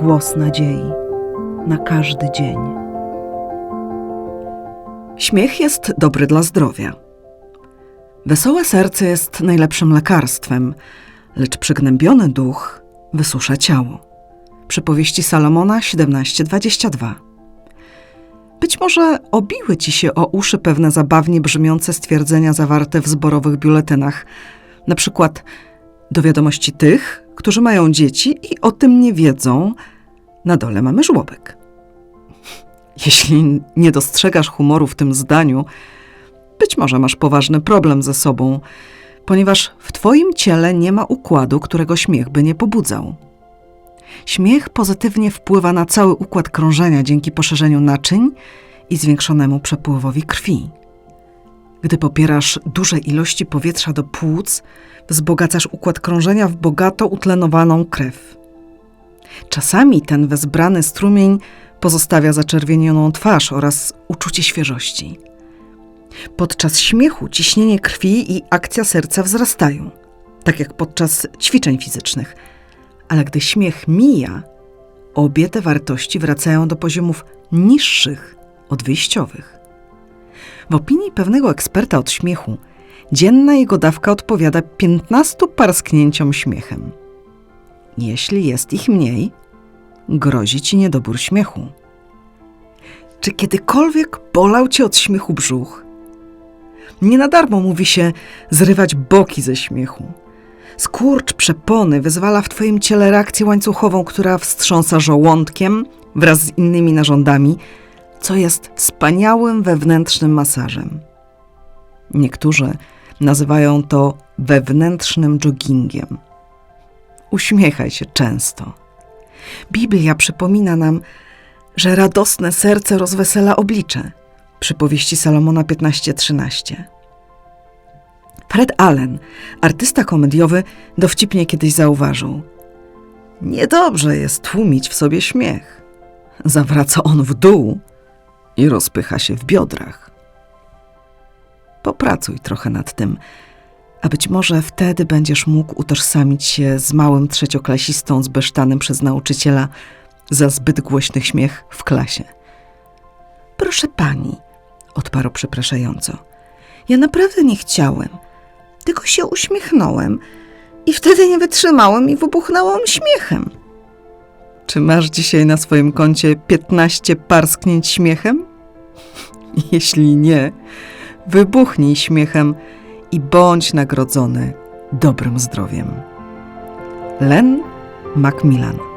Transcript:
głos nadziei na każdy dzień. Śmiech jest dobry dla zdrowia. Wesołe serce jest najlepszym lekarstwem, lecz przygnębiony duch wysusza ciało. Przypowieści Salomona 17:22. Być może obiły ci się o uszy pewne zabawnie brzmiące stwierdzenia zawarte w zborowych biuletynach, na przykład do wiadomości tych, którzy mają dzieci i o tym nie wiedzą, na dole mamy żłobek. Jeśli nie dostrzegasz humoru w tym zdaniu, być może masz poważny problem ze sobą, ponieważ w twoim ciele nie ma układu, którego śmiech by nie pobudzał. Śmiech pozytywnie wpływa na cały układ krążenia dzięki poszerzeniu naczyń i zwiększonemu przepływowi krwi. Gdy popierasz duże ilości powietrza do płuc, wzbogacasz układ krążenia w bogato utlenowaną krew. Czasami ten wezbrany strumień pozostawia zaczerwienioną twarz oraz uczucie świeżości. Podczas śmiechu ciśnienie krwi i akcja serca wzrastają, tak jak podczas ćwiczeń fizycznych. Ale gdy śmiech mija, obie te wartości wracają do poziomów niższych od wyjściowych. W opinii pewnego eksperta od śmiechu, dzienna jego dawka odpowiada 15 parsknięciom śmiechem. Jeśli jest ich mniej, grozi ci niedobór śmiechu. Czy kiedykolwiek bolał cię od śmiechu brzuch? Nie na darmo mówi się zrywać boki ze śmiechu. Skurcz przepony wyzwala w twoim ciele reakcję łańcuchową, która wstrząsa żołądkiem wraz z innymi narządami, co jest wspaniałym wewnętrznym masażem. Niektórzy nazywają to wewnętrznym joggingiem. Uśmiechaj się często. Biblia przypomina nam, że radosne serce rozwesela oblicze. Przypowieści Salomona 15:13. Fred Allen, artysta komediowy, dowcipnie kiedyś zauważył: Niedobrze jest tłumić w sobie śmiech. Zawraca on w dół i rozpycha się w biodrach. Popracuj trochę nad tym, a być może wtedy będziesz mógł utożsamić się z małym trzecioklasistą zbesztanym przez nauczyciela za zbyt głośny śmiech w klasie. Proszę pani, odparł przepraszająco. Ja naprawdę nie chciałem, tylko się uśmiechnąłem i wtedy nie wytrzymałem i wybuchnąłem śmiechem. Czy masz dzisiaj na swoim koncie 15 parsknięć śmiechem? Jeśli nie, wybuchnij śmiechem i bądź nagrodzony dobrym zdrowiem. Len Macmillan